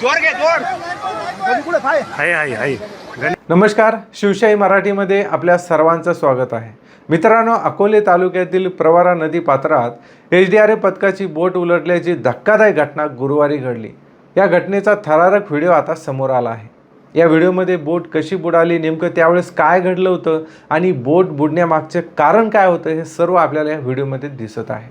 जोर घे जोर. आहे आहे आहे नमस्कार शिवशाही मराठीमध्ये आपल्या सर्वांचं स्वागत आहे. मित्रांनो अकोले तालुक्यातील प्रवारा नदी पात्रात एच डी आर एफ पथकाची बोट उलटल्याची धक्कादायक घटना गुरुवारी घडली. या घटनेचा थरारक व्हिडिओ आता समोर आला आहे. या व्हिडिओमध्ये बोट कशी बुडाली नेमकं त्यावेळेस काय घडलं होतं आणि बोट बुडण्यामागचं कारण काय होतं हे सर्व आपल्याला या व्हिडिओमध्ये दिसत आहे.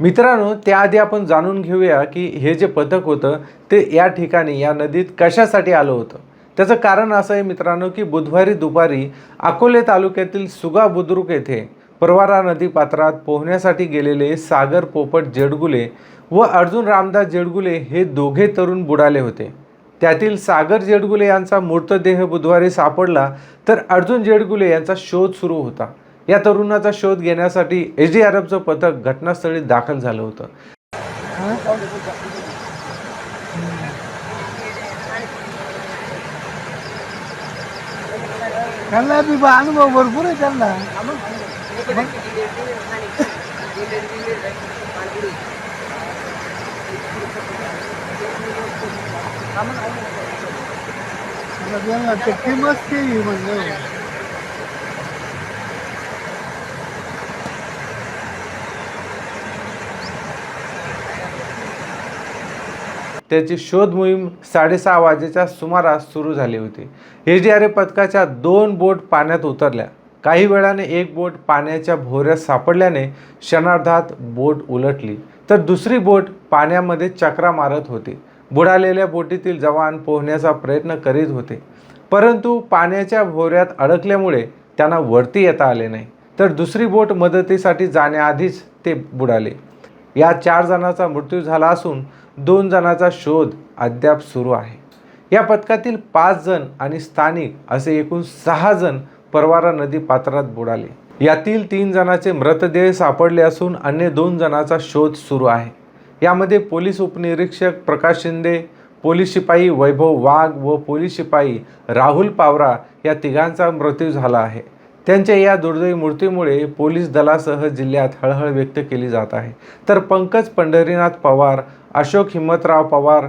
मित्रांनो त्याआधी आपण जाणून घेऊया की हे जे पथक होतं ते या ठिकाणी या नदीत कशासाठी आलं होतं? त्याचं कारण असं आहे मित्रांनो की बुधवारी दुपारी अकोले तालुक्यातील सुगा बुद्रुक येथे परवारा नदी पात्रात पोहण्यासाठी गेलेले सागर पोपट जेडगुले व अर्जुन रामदास जेडगुले हे दोघे तरुण बुडाले होते. त्यातील सागर जेडगुले यांचा मृतदेह बुधवारी सापडला तर अर्जुन जेडगुले यांचा शोध सुरू होता. या तरुणाचा शोध घेण्यासाठी एच डी आर एफचं पथक घटनास्थळी दाखल झालं होतं. त्यांना बी बा अनुभव भरपूर आहे त्यांना. आता केली म्हणजे त्याची शोध मोहीम साडेसहा वाजेच्या सुमारास सुरू झाली होती. एच डी आर एफ पथकाच्या दोन बोट पाण्यात उतरल्या. काही वेळाने एक बोट पाण्याच्या भोऱ्यात सापडल्याने क्षणार्धात बोट उलटली. तर दुसरी बोट पाण्यामध्ये चक्रा मारत होती. बुडालेल्या बोटीतील जवान पोहण्याचा प्रयत्न करीत होते. परंतु पाण्याच्या भोऱ्यात अडकल्यामुळे त्यांना वरती येता आले नाही. तर दुसरी बोट मदतीसाठी जाण्याआधीच ते बुडाले. या चार जणांचा मृत्यू झाला असून दोन जणांचा शोध अद्याप सुरू आहे. या पथकातील पाच जण आणि स्थानिक असे एकूण सहा जण परवारा नदी पात्रात बुडाले. यातील तीन जणांचे मृतदेह सापडले असून अन्य दोन जणांचा शोध सुरू आहे. यामध्ये पोलीस उपनिरीक्षक प्रकाश शिंदे पोलीस शिपाई वैभव वाघ व पोलीस शिपाई राहुल पावरा या तिघांचा मृत्यू झाला आहे. त्यांच्या या दुर्दैवी मृत्यूमुळे पोलीस दलासह जिल्ह्यात हळहळ व्यक्त केली जात आहे. तर पंकज पंढरीनाथ पवार अशोक हिम्मतराव पवार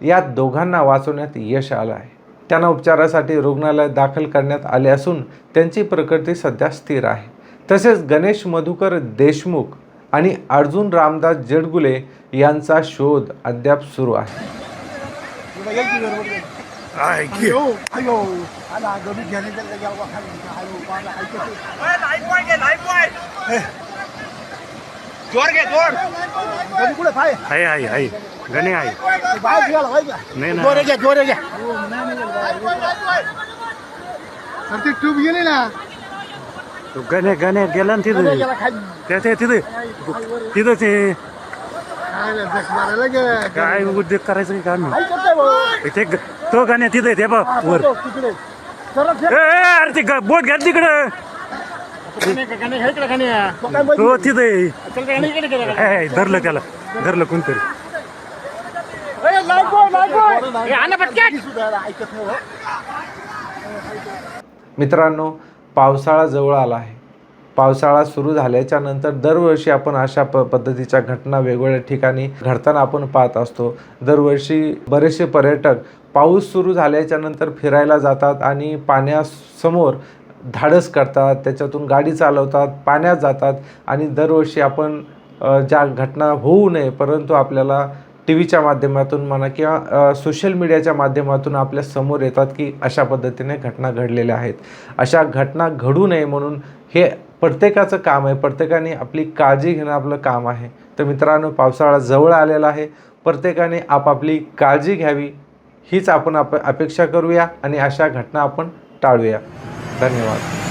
या दोघांना वाचवण्यात यश आलं आहे. त्यांना उपचारासाठी रुग्णालयात दाखल करण्यात आले असून त्यांची प्रकृती सध्या स्थिर आहे. तसेच गणेश मधुकर देशमुख आणि अर्जुन रामदास जडगुले यांचा शोध अद्याप सुरू आहे. जोर घे जोर. गडी कुठे पाय आहे आहे आहे गणे आहे बाहेर गेला नाही. जोरे घ्या जोरे घ्या ती ट्यूब गेली ना. तो गणे गणे गेला ना तिथे. गेला खाली. त्या त्या तिथे. तिथं ते काय रे, जख मारायला काय उद्योग करायचं की काम नाही भाऊ. ते ग- तो गाण्या तिथे ते बघ वर. तो तिकडे. जरा ए, ए, अरे ते ग- बोट घ्या तिकडं. तो तिथे धरलं त्याला. धरलं कोणतरी. ए, लाइट बॉय, लाइट बॉय. ही. मित्रांनो पावसाळा जवळ आला आहे. पावसाळा सुरू झाल्याच्यानंतर दरवर्षी आपण अशा प पद्धतीच्या घटना वेगवेगळ्या ठिकाणी घडताना आपण पाहत असतो. दरवर्षी बरेचसे पर्यटक पाऊस सुरू झाल्याच्यानंतर फिरायला जातात आणि पाण्यासमोर धाडस करतात त्याच्यातून गाडी चालवतात पाण्यात जातात आणि दरवर्षी आपण ज्या घटना होऊ नये परंतु आपल्याला टी व्हीच्या माध्यमातून म्हणा किंवा सोशल मीडियाच्या माध्यमातून आपल्यासमोर येतात की अशा पद्धतीने घटना घडलेल्या आहेत. अशा घटना घडू नये म्हणून हे प्रत्येकाचं काम आहे. प्रत्येकाने आपली काळजी घेणं आपलं काम आहे. तर मित्रांनो पावसाळा जवळ आलेला आहे. प्रत्येकाने आपापली काळजी घ्यावी. हीच आपण आप अपेक्षा करूया आणि अशा घटना आपण टाळूया. धन्यवाद.